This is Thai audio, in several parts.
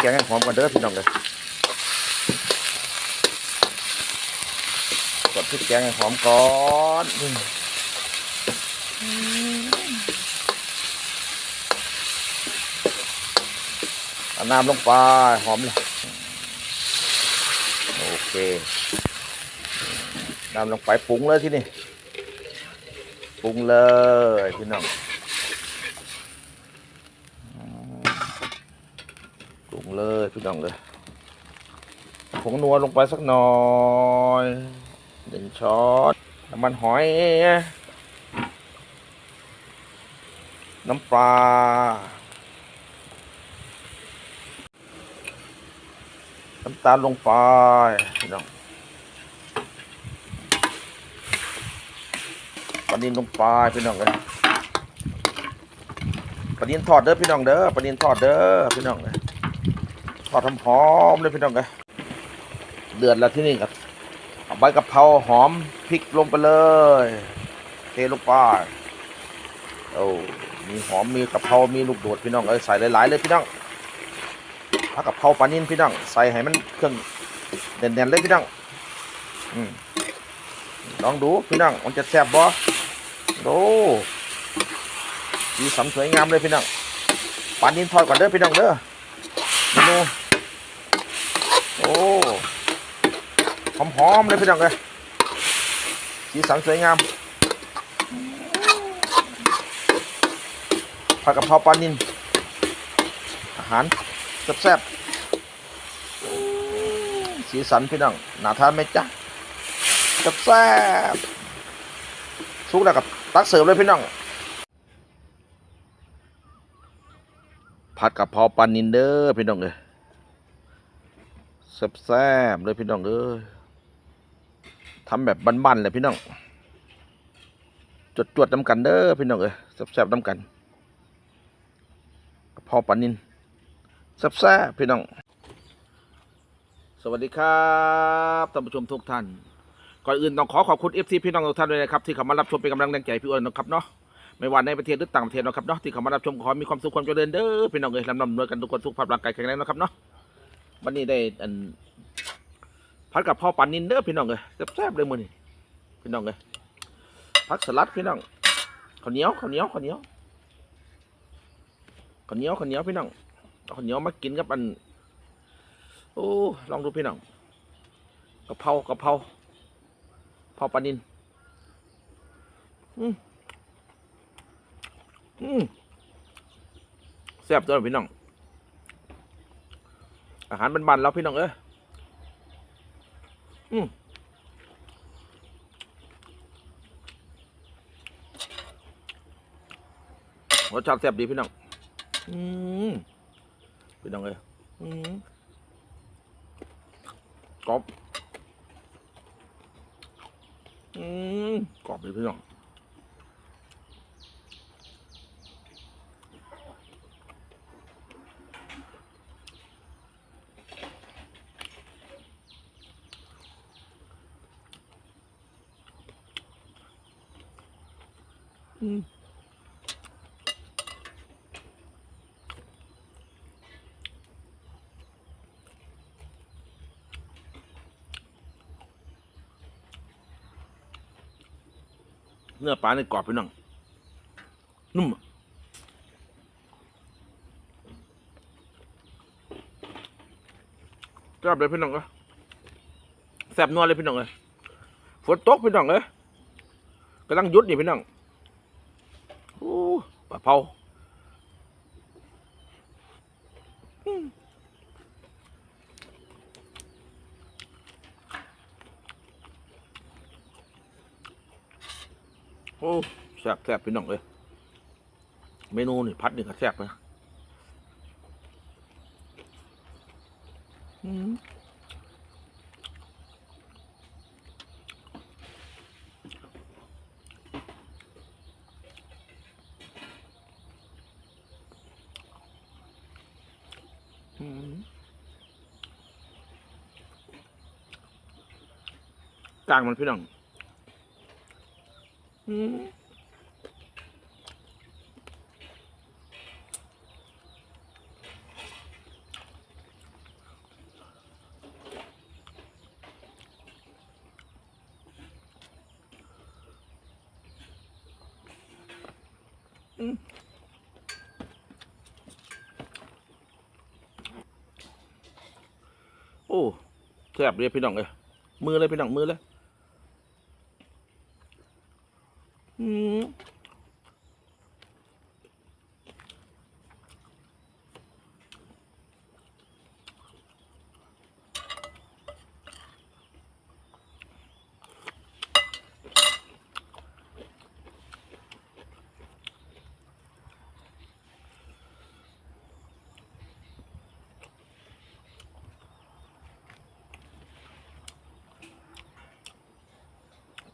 แกงให้หอมก่อนเด้อพี่น้องเลยกดพริกแกงให้หอมก่อนอืมเอาน้ำลงไปหอมเลยโอเคน้ำลงไปปรุงเลยที่นี่ปรุงเลยพี่น้อง ปรุ งเลยพี่น้องเลยผงนัวลงไปสักหน่อยหนึ่งช้อนน้ำมันหอย น้ำปลาน้ำตาลลงไปพี่น้องปลานินลงไปพี่น้องเลยปลานินทอดเด้อพี่น้องเด้อปลานินทอดเด้อพี่น้องเลย ทอดหอมๆเลยพี่น้องเลยเดือดแล้วที่นี่ครับเอาใบกะเพราหอมพริกลงไปเลยเทลงไปโอ้มีหอมมีกะเพรามีลูกโดดพี่น้องเอ้ยใส่หลายๆเลยพี่น้องผักกะเพราปลานิ่นพี่น้องใส่ให้มันเครื่องเด่นๆเลยพี่น้องอืมลองดูพี่น้องมันจะแซ่บบ่ดูสีสันสวยงามเลยพี่น้องปลานิ่นทอดก่อนเด้อพี่น้องเด้อเมนู โอ้หอมๆเลยพี่น้องเลยสีสันสวยงามผัดกะเพราปลานินอาหารแซ่บๆสีสันพี่น้องน่าทานไหมจ๊ะแซ่บๆสุกแล้วกับตักเสิร์ฟเลยพี่น้องผัดกะเพราปลานินเด้อพี่น้องเอ้ย แซ่บๆเลยพี่น้องเอ้ยทำแบบบ้านๆเลยพี่น้องจวดๆน้ำกันเด้อพี่น้องเอ้ยแซ่บๆน้ำกันพราปานินแซ่บๆพี่น้อง สวัสดีครับท่านผู้ชมทุกท่านก่อนอื่นต้องขอขอบคุณ FC พี่น้องทุกท่านด้วยนะครับที่เข้ามารับชมเป็นกำลังแรงใจพี่อ้วนนะครับเนาะไม่ว่าในประเทศหรือต่างประเทศนะครับเนาะที่เข้ามารับชมขอให้มีความสุขความเจริญเด้อพี่น้องเอ้ยลำลำรวยกันทุกคนสุขภาพร่างกายแข็งแรงนะครับเนาะ วันนี้ได้อันพัดกับพ่อปันนินเด้อพี่น้องเอ้ยแซ่บๆเลยมือนี้พี่น้องเอ้ยผักสลัดพี่น้องข้าวเหนียวข้าวเหนียวข้าวเหนียวข้าวเหนียวข้าวเหนียวพี่น้องข้าวเหนียวมากินกับอันโอ้ลองดูพี่น้องกะเพรากะเพราพ่อปันนินอืมอืมแซ่บตัวพี่น้อง อาหารบ้านๆแล้วพี่น้องเอ้ยอืมรสชาติแซ่บดีพี่น้อง อืมพี่น้องเอ้ยอืมกรอบ อืมกรอบเลยพี่น้อง อืมเนื้อปลาในกรอบไปหนังนุ่มอะแซ่บเลยพี่น้องเอ้ยแซ่บนัวเลยพี่น้องเอ้ยฝนตกพี่น้องเอ้ยกำลังยุดนี่พี่น้อง ปลาเผาโอ้แซ่บแซ่บพี่น้องเลยเมนูนี่พัดนี่ก็แซ่บนะอืม กลางมันพี่น้องโอ้แซ่บเลยพี่น้องเลยมือเลยพี่น้องมือเลย อืม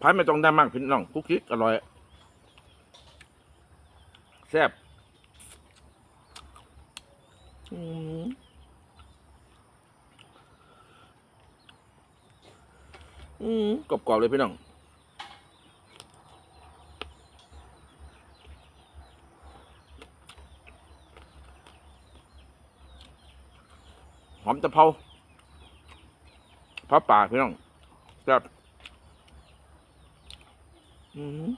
พายไม่ต้องได้มากพี่น้องคุกคิกอร่อย ซ่บอืมอืมกรอบๆเลยพี่น้องหอมตะเภาพระป่าพี่น้องแซ่บอืม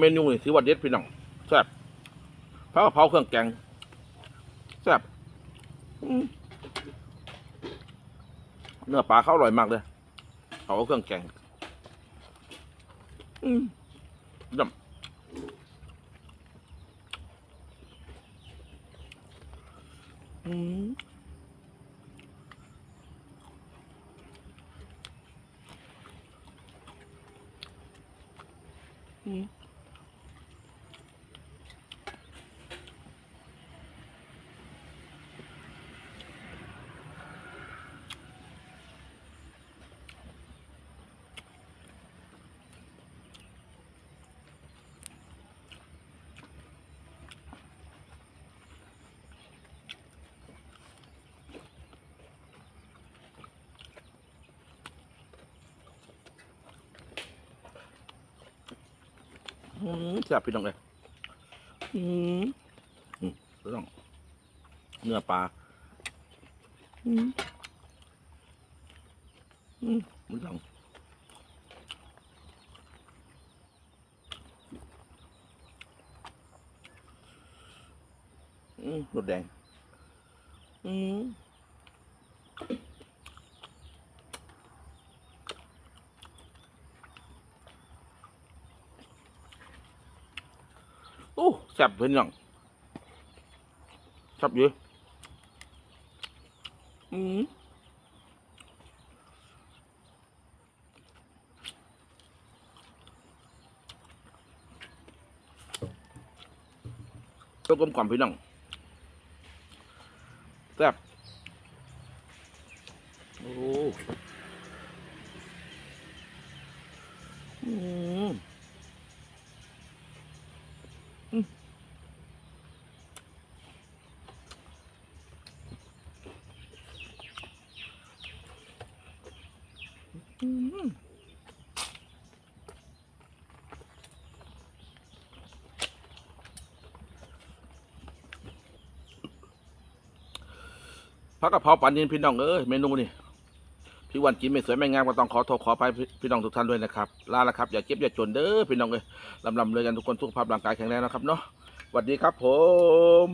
เมนูนี่ถือว่าเด็ดพี่น้องแซ่บพระกะเพราเครื่องแกงแซ่บอืมเนื้อปลาเขาอร่อยมากเลยเขาเอาเครื่องแกงอืมดำอืมอืม อืมแซ่บพี่น้องเลยอืมอืมพี่น้องเนื้อปลาอืมอืมพี่น้องอืมรสแดงอืม อ้แซ่บพี่น้องแซ่บเยอะอืมตัวกลมกล่อมพี่น้องแซ่บโอ้อืมอืม อืมผักกะเพราปลานินพี่น้องเอ้ยเมนูนี่พี่วันกินไม่สวยไม่งามก็ต้องขอโทษขออภัยพี่น้องทุกท่านด้วยนะครับลาละครับอย่าเจ็บอย่าจนเด้อพี่น้องเอ้ยลำลำเลยกันทุกคนสุขภาพร่างกายแข็งแรงนะครับเนาะสวัสดีครับผม